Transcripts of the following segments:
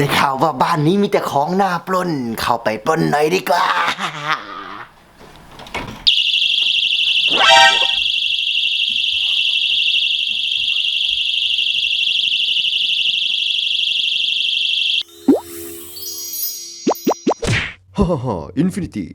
ได้ข่าวว่าบ้านนี้มีแต่ของน่าปล้น เข้าไปปล้นหน่อยดีกว่า ฮ่าฮ่าฮ่าอินฟินิตี้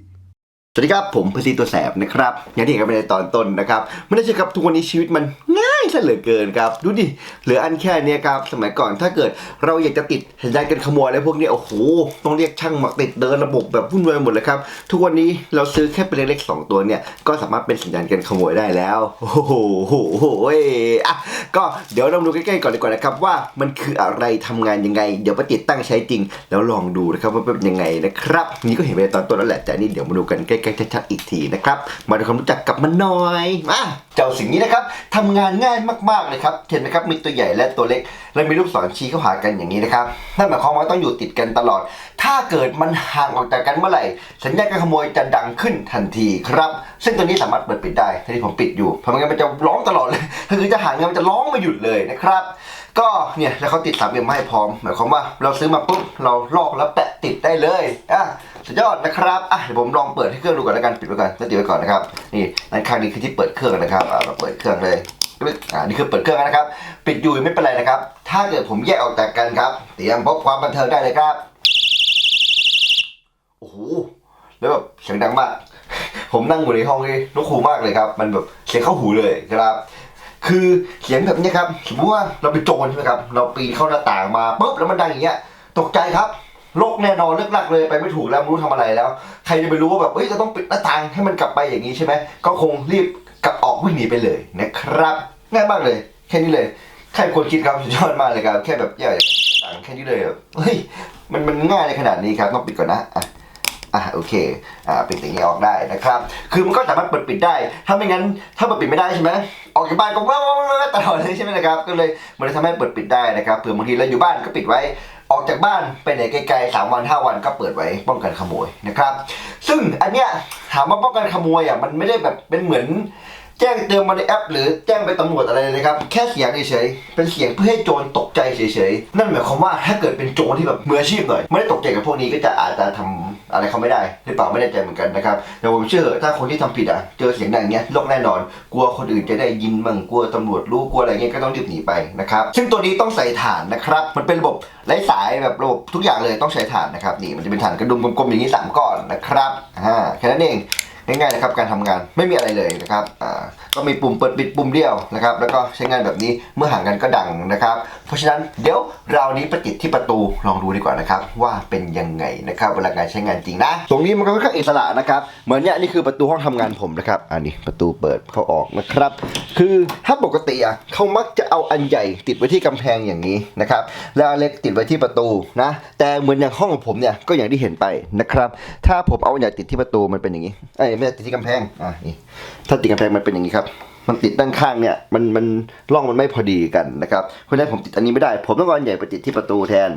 สวัสดีครับ ผมพซีตัวแสบนะครับ อย่างที่เห็นกันไปในตอนต้นนะครับ ไม่ได้ใช่ครับทุกวันนี้ชีวิตมันง่าย ซะเหลือเกินครับ ดูดิเหลืออันแค่เนี้ยครับสมัยก่อนถ้าเกิดเราอยากจะติดสัญญาณการขโมยอะไรพวกนี้โอ้โหต้องเรียกช่างมาติดเดินระบบแบบวุ่นวายหมดเลยครับทุกวันนี้เราซื้อแค่เป็นเล็กๆสองตัวเนี่ยก็สามารถเป็นสัญญาณการขโมยได้แล้วโอ้โหโหโหเอ้ยอะก็เดี๋ยวเราดูใกล้ๆก่อนดีกว่านะครับว่ามันคืออะไรทำงานยังไง เดี๋ยวไปติดตั้งใช้จริง แล้วลองดูนะครับว่าเป็นยังไงนะครับ นี่ก็เห็นไปตอนต้นแล้วแหละแต่นี่เดี๋ยวมาดูกันใกล้ๆชัดๆอีกทีนะครับมาดูความรู้จักกับมันหน่อยมาเจ้าสิ่งนี้นะครับทำงานง่ายายมากๆเลยครับเห็นไหมครับมีตัวใหญ่และตัวเล็ก และมีลูกศรชี้เข้าหากันอย่างนี้นะครับนั่นหมายความว่าต้องอยู่ติดกันตลอด ถ้าเกิดมันห่างออกจากกันเมื่อไหร่ สัญญาณการขโมยจะดังขึ้นทันทีครับ ซึ่งตัวนี้สามารถเปิดปิดได้ทีนี้ผมปิดอยู่เพราะม่งั้นมันจะร้องตลอดเลยถ้าคือจะห่างกันมันจะร้องไม่หยุดเลยนะครับ ก็เนี่ยแล้วเขาติดสามเอ็มมาให้พร้อมหมายความว่าเราซื้อมาปุ๊บเราลอกแล้วแปะติดได้เลยอะสุดยอดนะครับ อะเดี๋ยวผมลองเปิดให้เครื่องดูก่อนแล้วกัน ปิดไว้ก่อนแล้วติดไว้ก่อนนะครับ นี่อันข้างนี้คือที่เปิดเครื่องนะครับ อะเราเปิดเครื่องเลย อ่านี่คือเปิดเครื่องนะครับ ปิดอยู่ไม่เป็นไรนะครับ ถ้าเกิดผมแยกออกจากกันครับ เตรียมพบความบันเทิงได้เลยครับ โอ้โห แล้วแบบเสียงดังมาก ผมนั่งอยู่ในห้องนี่นกคูมากเลยครับ มันแบบเสียงเข้าหูเลยครับ คือเสียงแบบนี้ครับ สมมติว่าเราเป็นโจรใช่ไหมครับ เราปีนเข้าหน้าต่างมาปุ๊บแล้วมันดังอย่างเงี้ย ตกใจครับโลกแน่นอนเลิกลักเลยไปไม่ถูกแล้วไม่รู้ทำอะไรแล้ว ใครจะไปรู้ว่าแบบเฮ้ยจะต้องปิดหน้าต่างให้มันกลับไปอย่างนี้ใช่ไหมก็คงรีบ วิ่งหนีไปเลยนะครับง่ายมากเลย แค่นี้เลยใครควรคิดครับสุดยอดมากเลยครับ แค่แบบแย่ต่างแค่นี้เลยแบบเฮ้ยมันมันง่ายในขนาดนี้ครับต้องปิดก่อนนะอะอะโอเคอ่าปิดอย่างนี้ออกได้นะครับ คือมันก็สามารถเปิดปิดได้ ถ้าไม่งั้นถ้าเปิดปิดไม่ได้ใช่ไหมออกจากบ้านก็ว้าวว้าวว้าวตลอดเลยใช่ไหมนะครับก็เลยมันเลยทำให้เปิดปิดได้นะครับเผื่อบางทีเราอยู่บ้านก็ปิดไว้ออกจากบ้านไปไหนไกลๆสามวันห้าวันก็เปิดไว้ป้องกันขโมยนะครับ ซึ่งอันเนี้ยถามว่าป้องกันขโมยอะมันไม่ได้แบบเป็นเหมือน แจ้งเตือนมาในแอป หรือแจ้งไปตำรวจอะไรเลยนะครับแค่เสียงเฉยๆเป็นเสียงเพื่อให้โจรตกใจเฉยๆนั่นหมายความว่าถ้าเกิดเป็นโจรที่แบบมืออาชีพหน่อยไม่ได้ตกใจกับพวกนี้ก็จะอาจจะทำอะไรเขาไม่ได้หรือเปล่าไม่แน่ใจเหมือนกันนะครับแต่ผมเชื่อถ้าคนที่ทำผิดอะเจอเสียงดังอย่างเงี้ยโลกแน่นอน กลัวคนอื่นจะได้ยินมั่งกลัวตำรวจรู้กลัวอะไรเงี้ยก็ต้องรีบหนีไปนะครับซึ่งตัวนี้ต้องใส่ถ่านนะครับ มันเป็นระบบไร้สายแบบระบบทุกอย่างเลยต้องใช้ถ่านนะครับนี่มันจะเป็นถ่านกระดุมกลมๆอย่างนี้สามก้อนนะครับอ่าแค่นั้นเอง ง่ายๆนะครับการทำงานไม่มีอะไรเลยนะครับก็มีปุ่มเปิดปิดปุ่มเดียวนะครับ แล้วก็ใช้งานแบบนี้เมื่อห่างกันก็ดังนะครับ เพราะฉะนั้นเดี๋ยวเรานี้ประติดที่ประตูลองดูดีกว่านะครับ ว่าเป็นยังไงนะครับเวลาการใช้งานจริงนะ ตรงนี้มันก็ค่อนข้างอิสระนะครับเหมือนเนี้ยนี่คือประตูห้องทำงานผมนะครับอันนี้ประตูเปิดเข้าออกนะครับ คือถ้าปกติอะเขามักจะเอาอันใหญ่ติดไว้ที่กำแพงอย่างนี้นะครับแล้วอันเล็กติดไว้ที่ประตูนะแต่เหมือนอย่างห้องของผมเนี่ยก็อย่างที่เห็นไปนะครับ ถ้าผมเอาอันใหญ่ติดที่ประตูมันเป็นอย่างนี้เอ้ยไม่ใช่ติดที่กำแพงอะนี่ถ้าติดกำแพงมันเป็นอย่างนี้ครับ มันติดด้านข้างเนี่ยมันมันร่องมันไม่พอดีกันนะครับเพราะฉะนั้นผมติดอันนี้ไม่ได้ ผมต้องเอาอันใหญ่ไปติดที่ประตูแทน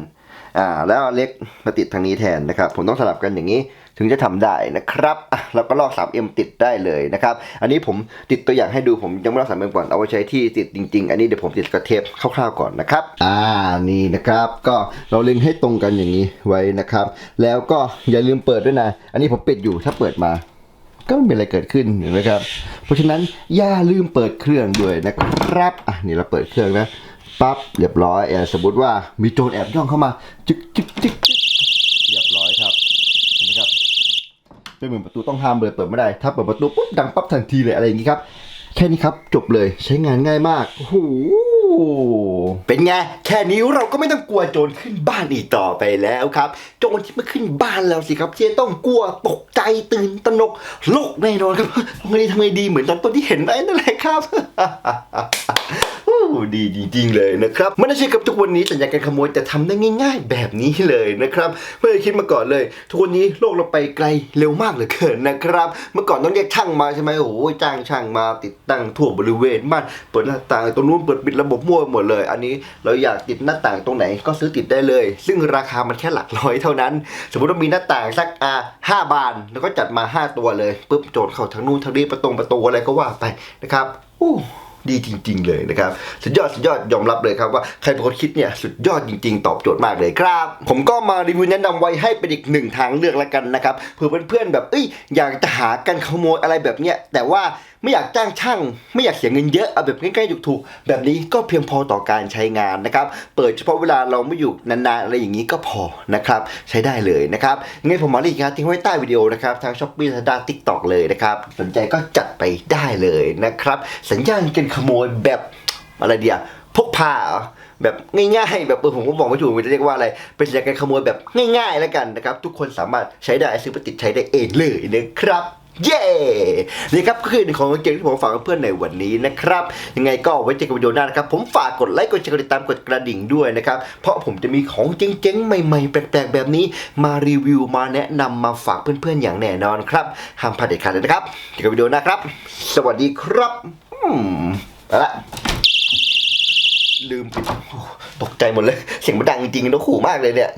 อ่าแล้วเอาเล็กมาติดทางนี้แทนนะครับ ผมต้องสลับกันอย่างนี้ถึงจะทำได้นะครับอะเราก็ลอก 3M ติดได้เลยนะครับ อันนี้ผมติดตัวอย่างให้ดูผมยังไม่ลอก 3M ก่อน เอาไว้ใช้ที่ติดจริง ๆ อันนี้เดี๋ยวผมติดกระเทปคร่าวๆก่อนนะครับ อ่า นี่นะครับ ก็เราเล็งให้ตรงกันอย่างนี้ไว้นะครับ แล้วก็อย่าลืมเปิดด้วยนะ อันนี้ผมปิดอยู่ถ้าเปิดมา ก็ไม่มีอะไรเกิดขึ้นเห็นไหมครับ เพราะฉะนั้นอย่าลืมเปิดเครื่องด้วยนะครับอะนี่เราเปิดเครื่องนะปั๊บเรียบร้อยเอ่อสมมติว่ามีโจรแอบย่องเข้ามาจึ๊กจึ๊กจึ๊กจึ๊กเรียบร้อยครับเห็นไหมครับเป็นเหมือนประตูต้องห้ามเลยเปิดไม่ได้ ถ้าเปิดประตูปุ๊บดังปั๊บทันทีเลยอะไรอย่างนี้ครับ แค่นี้ครับจบเลยใช้งานง่ายมากโอ้โห เป็นไง แค่นี้เราก็ไม่ต้องกลัวโจรขึ้นบ้านอีกต่อไปแล้วครับ โจรที่มาขึ้นบ้านเราสิครับที่จะต้องกลัวตกใจตื่นตระหนกโลกแน่นอนครับทำไงดีทำไงดีเหมือนตอนต้นที่เห็นไปนั่นแหละครับ ดีจริงๆเลยนะครับไม่น่าเชื่อกับทุกวันนี้สัญญาการขโมยจะทำได้ง่าย ๆ แบบนี้เลยนะครับไม่เคยคิดมาก่อนเลย ทุกวันนี้โลกเราไปไกลเร็วมากเหลือเกินนะครับเมื่อก่อนต้องเรียกช่างมาใช่ไหมโอ้โหจ้างช่างมาติดตั้งทั่วบริเวณบ้านเปิดหน้าต่างตรงนู้นเปิดปิดระบบมั่วหมดเลย อันนี้เราอยากติดหน้าต่างตรงไหนก็ซื้อติดได้เลย ซึ่งราคามันแค่หลักร้อยเท่านั้น สมมติว่ามีหน้าต่างสักอ่าห้าบานแล้วก็จัดมาห้าตัวเลยปุ๊บโจทย์เข้าทางนู้นทางนี้ประตงประตูอะไรก็ว่าไปนะครับอู้ ดีจริง ๆ เลยนะครับสุดยอดสุดยอดยอมรับเลยครับว่าใครเป็นคนคิดเนี่ยสุดยอดจริง ๆ ตอบโจทย์มากเลยครับ ผมก็มารีวิวแนะนำไว้ให้เป็นอีกหนึ่งทางเลือกแล้วกันนะครับเผื่อเพื่อนๆแบบเอ้ยอยากจะหากันขโมยอะไรแบบเนี้ยแต่ว่าไม่อยากจ้างช่าง ไม่อยากเสียเงินเยอะเอาแบบใกล้ๆถูกๆแบบนี้ก็เพียงพอต่อการใช้งานนะครับ เปิดเฉพาะเวลาเราไม่อยู่นานๆอะไรอย่างนี้ก็พอนะครับใช้ได้เลยนะครับงั้นผมมาลีกครับทิ้งไว้ใต้วิดีโอนะครับทางช้อปปี้ทาด้าทิกตอกเลยนะครับสนใจก็จัดไปได้เลยนะครับ สัญญาณกันขโมยแบบอะไรเดียวพกพาแบบง่ายๆ แบบผมก็บอกไม่ถูกมันจะเรียกว่าอะไร เป็นสัญญาณการขโมยแบบง่ายๆแล้วกันนะครับ ทุกคนสามารถใช้ได้ซื้อไปติดใช้ได้เองเลยนะครับ เย้นี่ครับก็คือหนึ่งของเกมที่ผมฝากเพื่อนในวันนี้นะครับ ยังไงก็ไว้เจอกันวิดีโอหน้านะครับ ผมฝากกดไลค์กดแชร์กดติดตามกดกระดิ่งด้วยนะครับ เพราะผมจะมีของเจ๋งๆ ใหม่ๆ แปลกๆ แบบนี้ มารีวิวมาแนะนำมาฝากเพื่อนๆ อย่างแน่นอนครับห้ามพลาดเด็ดขาดเลยนะครับเจอกันวิดีโอหน้าครับ สวัสดีครับอืมไปละลืมปิดตกใจหมดเลยเสียงมันดังจริงๆแล้วขู่มากเลยเนี่ย